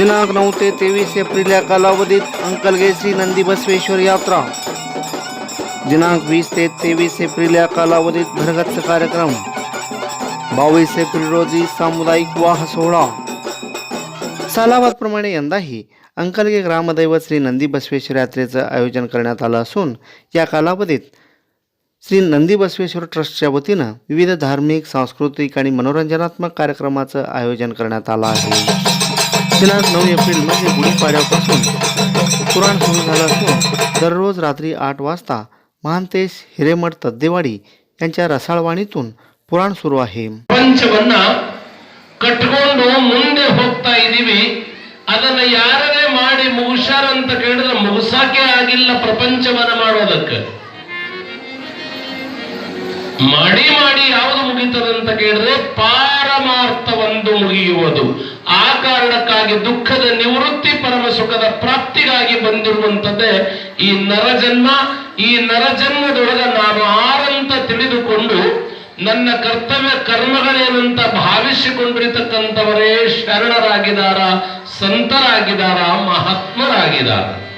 दिनांक नऊ ते तेवीस एप्रिल या कालावधीत अंकलगे श्री नंदी बसवेश्वर यात्रा. दिनांक वीस ते तेवीस एप्रिल या कालावधीत भरगच्च कार्यक्रम. बावीस एप्रिल रोजी सामुदायिक वाह सोहळा. सालाबादप्रमाणे यंदाही अंकलगे ग्रामदैवत श्री नंदी बसवेश्वर यात्रेचं आयोजन करण्यात आलं असून या कालावधीत श्री नंदी बसवेश्वर ट्रस्टच्या वतीनं विविध धार्मिक सांस्कृतिक आणि मनोरंजनात्मक कार्यक्रमाचं आयोजन करण्यात आलं आहे. दिनांक नऊ एप्रिल म्हणजे गुढीपाडव्यापासून पुराण सुरू झालं असून दररोज रात्री आठ वाजता महांतेश हिरेमठ तद्देवाडी यांच्या रसाळवाणीतून पुराण सुरू आहे ಪ್ರಪಂಚವನ್ನ ಕಟ್ಕೊಂಡು ಮುಂದೆ ಹೋಗ್ತಾ ಇದೀವಿ ಅದನ್ನ ಯಾರೇ ಮಾಡಿ ಮುಗಿಸ್ಯಾರ ಅಂತ ಕೇಳಿದ್ರೆ ಮುಗಿಸಾಕೆ ಆಗಿಲ್ಲ ಪ್ರಪಂಚವನ್ನ ಮಾಡೋದಕ್ಕೆ ಮಾಡಿ ಮಾಡಿ ಯಾವುದು ಮುಗಿತದಂತ ಕೇಳಿದ್ರೆ ಪಾರಮಾರ್ಥವೊಂದು ಮುಗಿಯುವುದು. ಆ ಕಾರಣಕ್ಕಾಗಿ ದುಃಖದ ನಿವೃತ್ತಿ ಪರಮ ಸುಖದ ಪ್ರಾಪ್ತಿಗಾಗಿ ಬಂದಿರುವಂಥದ್ದೇ ಈ ನರಜನ್ಮ. ಈ ನರಜನ್ಮದೊಳಗ ನಾನು ಆರಂತ ತಿಳಿದುಕೊಂಡು ನನ್ನ ಕರ್ತವ್ಯ ಕರ್ಮಗಳೇನಂತ ಭಾವಿಸಿಕೊಂಡಿರ್ತಕ್ಕಂಥವರೇ ಶರಣರಾಗಿದಾರ ಸಂತರಾಗಿದಾರ ಮಹಾತ್ಮರಾಗಿದಾರ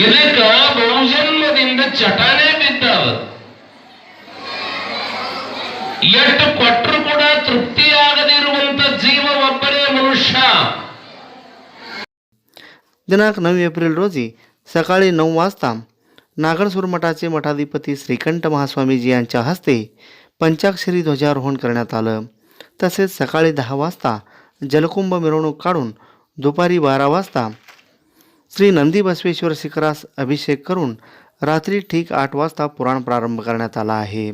ಇದಕ್ಕ ಬಹುಜನ್ಮದಿಂದ ಚಟಾನೆ ಬಿದ್ದಾವ ಎಷ್ಟು ಕೊಟ್ಟರು ಕೂಡ ತೃಪ್ತಿಯಾಗದಿರುವಂತ ಜೀವ ಒಬ್ಬನೇ ಮನುಷ್ಯ दिनांक नऊ एप्रिल रोजी सकाळी नऊ वाजता नागणसूर मठाचे मठाधिपती श्रीकंठ महास्वामीजी यांच्या हस्ते पंचाक्षरी ध्वजारोहण करण्यात आलं तसेच सकाळी दहा वाजता जलकुंभ मिरवणूक काढून दुपारी बारा वाजता श्री नंदी बसवेश्वर शिखरास अभिषेक करून रात्री ठीक आठ वाजता पुराण प्रारंभ करण्यात आला आहे.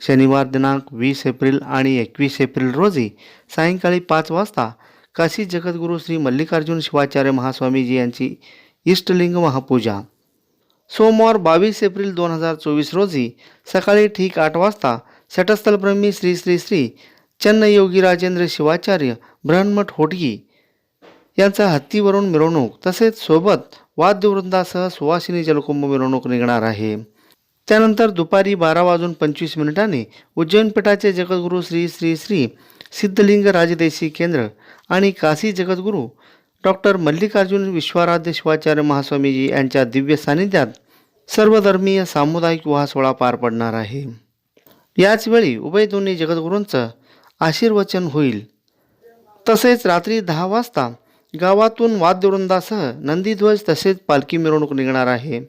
शनिवार दिनांक वीस एप्रिल आणि एकवीस एप्रिल रोजी सायंकाळी पाच वाजता काशी जगद्गुरू श्री मल्लिकार्जुन शिवाचार्य महास्वामीजी यांची इष्टलिंग महापूजा. सोमवार बावीस एप्रिल दोन हजार चोवीस रोजी सकाळी ठीक आठ वाजता षटस्थलप्रेमी श्री श्री श्री चन्नयोगी राजेंद्र शिवाचार्य ब्रह्मठ होटगी यांचा हत्तीवरून मिरवणूक तसेच सोबत वाद्यवृंदासह सुवासिनी जलकुंभ मिरवणूक निघणार आहे. त्यानंतर दुपारी बारा वाजून पंचवीस मिनिटांनी उज्जैनपीठाचे जगद्गुरू श्री श्री श्री सिद्धलिंग राजदेशी केंद्र आणि काशी जगद्गुरू डॉक्टर मल्लिकार्जुन विश्वाराध्य शिवाचार्य महास्वामीजी यांच्या दिव्य सानिध्यात सर्वधर्मीय सामुदायिक विवाह सोहळा पार पडणार आहे. याचवेळी उभय दोन्ही जगद्गुरूंचं आशीर्वचन होईल. तसेच रात्री दहा वाजता गावातून वाद्यवृंदासह नंदीध्वज तसेच पालखी मिरवणूक निघणार आहे.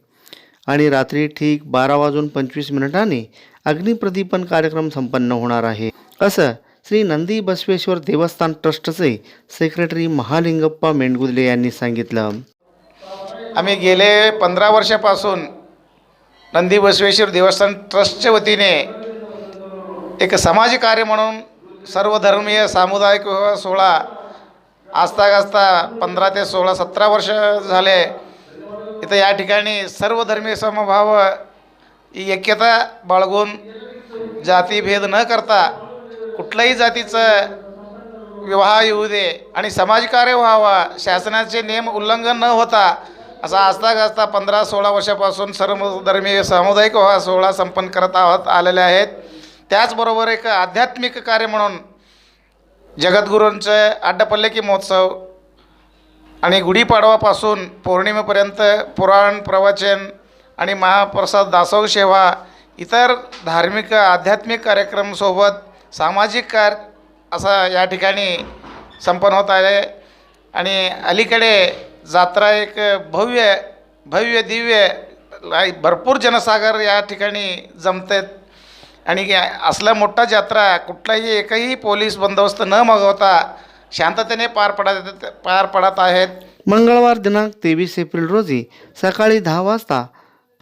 आणि रात्री ठीक बारा वाजून पंचवीस मिनिटांनी अग्निप्रदीपन कार्यक्रम संपन्न होणार आहे. असं श्री नंदी बसवेश्वर देवस्थान ट्रस्टचे सेक्रेटरी महालिंगप्पा मेंडगुदले यांनी सांगितलं. आम्ही गेले पंधरा वर्षापासून नंदी बसवेश्वर देवस्थान ट्रस्टच्या वतीने एक समाज कार्य म्हणून सर्वधर्मीय सामुदायिक सोहळा आजता गाजता पंधरा ते सोळा सतरा वर्ष झाले. इथं या ठिकाणी सर्व धर्मीय समभाव एक्यता ऐक्यता बाळगून जातीभेद न करता कुठल्याही जातीचं विवाह येऊ दे आणि समाजकार्य व्हावा शासनाचे नियम उल्लंघन न होता असा आजता गाजता पंधरा सोळा वर्षापासून सर्वधर्मीय सामुदायिक विवाह सोहळा संपन्न करत आहोत आलेले आहेत. त्याचबरोबर एक आध्यात्मिक कार्य म्हणून जगद्गुरूंचं अड्डपल्लेकी महोत्सव आणि गुढीपाडवापासून पौर्णिमेपर्यंत पुराण प्रवचन आणि महाप्रसाद दासव सेवा इतर धार्मिक आध्यात्मिक कार्यक्रमसोबत सामाजिक कार्य असा या ठिकाणी संपन्न होत आहे. आणि अलीकडे जात्रा एक भव्य भव्य दिव्य लाई- भरपूर जनसागर या ठिकाणी जमतात. आणि असला मोठा जत्रा कुठलाही एकही पोलीस बंदोबस्त न मागवता शांततेने पार पडत पार पडत आहेत. मंगळवार दिनांक तेवीस एप्रिल रोजी सकाळी दहा वाजता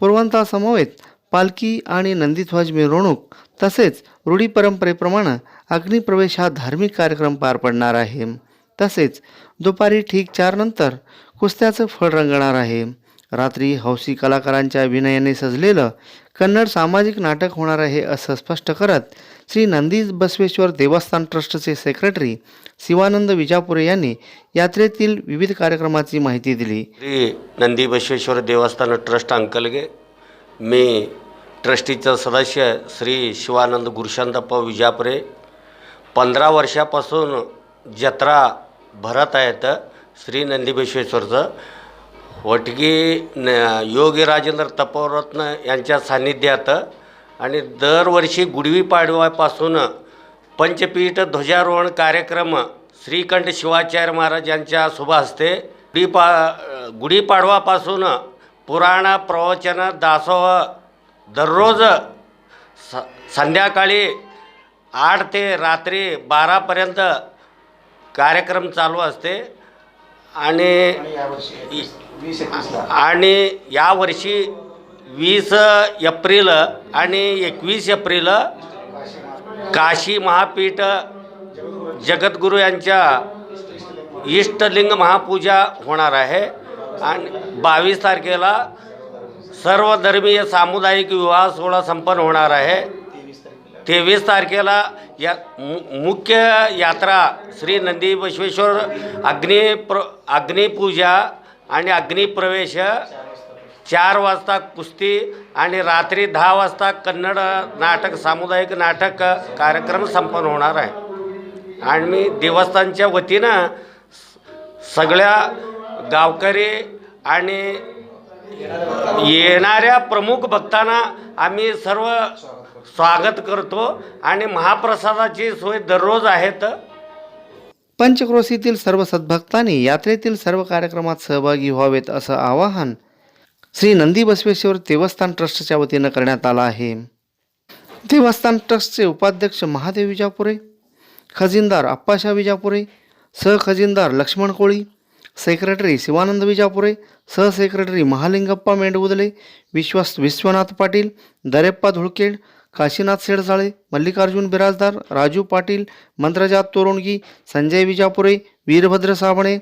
पूर्वंतासमवेत पालखी आणि नंदीध्वज मिरवणूक तसेच रूढी परंपरेप्रमाणे अग्निप्रवेश हा धार्मिक कार्यक्रम पार पडणार आहे. तसेच दुपारी ठीक चार नंतर कुस्त्याचं फळ रंगणार आहे. रात्री हौसी कलाकारांच्या अभिनयाने सजलेलं कन्नड सामाजिक नाटक होणार आहे असं स्पष्ट करत श्री नंदी बसवेश्वर देवस्थान ट्रस्टचे सेक्रेटरी शिवानंद विजापुरे यांनी यात्रेतील विविध कार्यक्रमाची माहिती दिली. श्री नंदी बसवेश्वर देवस्थान ट्रस्ट अंकलगे मी ट्रस्टीचं सदस्य श्री शिवानंद गुरुशांतप्पा विजापुरे. पंधरा वर्षापासून जत्रा भरत आहेत श्री नंदीबेश्वेश्वरचं वटगी न योगी राजेंद्र तपोरत्न यांच्या सान्निध्यात आणि दरवर्षी गुढी पाडव्यापासून पंचपीठ ध्वजारोहण कार्यक्रम श्रीकंठ शिवाचार्य महाराज यांच्या शुभ हस्ते गुढीपा गुढीपाडवापासून पुराण प्रवचन दासोह दररोज स संध्याकाळी आठ ते रात्री बारापर्यंत कार्यक्रम चालू असते. आणि आणि यावर्षी वीस एप्रिल आणि एकवीस एप्रिल काशी महापीठ जगद्गुरू यांच्या इष्टलिंग महापूजा होणार आहे. आणि बावीस तारखेला सर्वधर्मीय सामुदायिक विवाह सोहळा संपन्न होणार आहे. तेवीस तारखेला या मु मुख्य यात्रा श्री नंदी बसवेश्वर अग्नि प्र अग्निपूजा आणि अग्निप्रवेश चार वाजता कुस्ती आणि रात्री दहा वाजता कन्नड नाटक सामुदायिक नाटक कार्यक्रम संपन्न होणार आहे. आणि मी देवस्थानच्या वतीनं सगळ्या गावकरी आणि येणाऱ्या प्रमुख भक्तांना आम्ही सर्व स्वागत करतो आणि महाप्रसादाची सोय दररोज आहेत. पंचक्रोशीतील सर्व सद्भक्तांनी यात्रेतील सर्व कार्यक्रमात सहभागी व्हावेत असं आवाहन श्री नंदी बसवेश्वर देवस्थान ट्रस्टच्या वतीनं करण्यात आलं आहे. देवस्थान ट्रस्टचे उपाध्यक्ष महादेव विजापुरे खजिनदार आप्पाशा विजापुरे सहखजिनदार लक्ष्मण कोळी सेक्रेटरी शिवानंद विजापुरे सहसेक्रेटरी महालिंगप्पा मेंढउदले विश्वास विश्वनाथ पाटील दरेप्पा धुळकेड काशीनाथ सेडसाळे मल्लिकार्जुन बिराजदार राजू पाटील मंत्रजात तोरणगी संजय विजापुरे वीरभद्र साबणे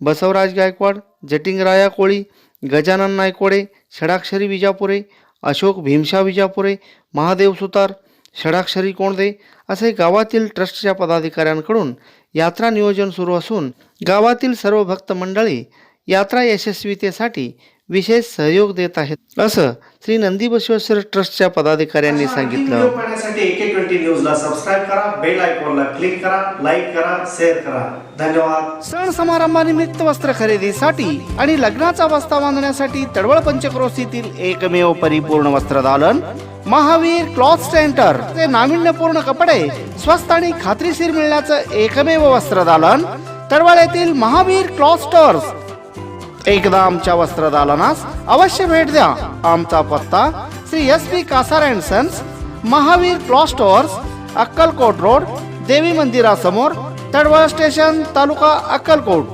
बसवराज गायकवाड जटिंगराया कोळी गजानन नायकवाडे षडाक्षरी विजापुरे अशोक भीमशा विजापुरे महादेव सुतार षडाक्षरी कोंडदे असे गावातील ट्रस्टच्या पदाधिकाऱ्यांकडून यात्रा नियोजन सुरू असून गावातील सर्व भक्त मंडळी यात्रा यशस्वीतेसाठी विशेष सहयोग देत आहेत असं श्री नंदी बसवेश्वर ट्रस्टच्या पदाधिकाऱ्यांनी सांगितलं व्हिडिओ पाहण्यासाठी एके ट्वेंटी न्यूजला सबस्क्राईब करा बेल आयकॉनला क्लिक करा लाईक करा शेअर करा धन्यवाद सण समारंभानिमित्त वस्त्र खरेदीसाठी आणि लग्नाचा बस्ता बांधण्यासाठी तडवळ पंचक्रोशीतील एकमेव परिपूर्ण वस्त्रदालन महावीर क्लॉथ सेंटर ते नाविन्यपूर्ण कपडे स्वस्त आणि खात्रीशीर मिळण्याचं एकमेव वस्त्रदालन तडवळ येथील महावीर क्लॉथ स्टोअर्स एकदा आमच्या वस्त्रदालनास अवश्य भेट द्या. आमचा पत्ता Shri S P Kasar and sons Mahavir cloth stores Akkalkot road देवी मंदिरासमोर तडवळ स्टेशन तालुका अक्कलकोट.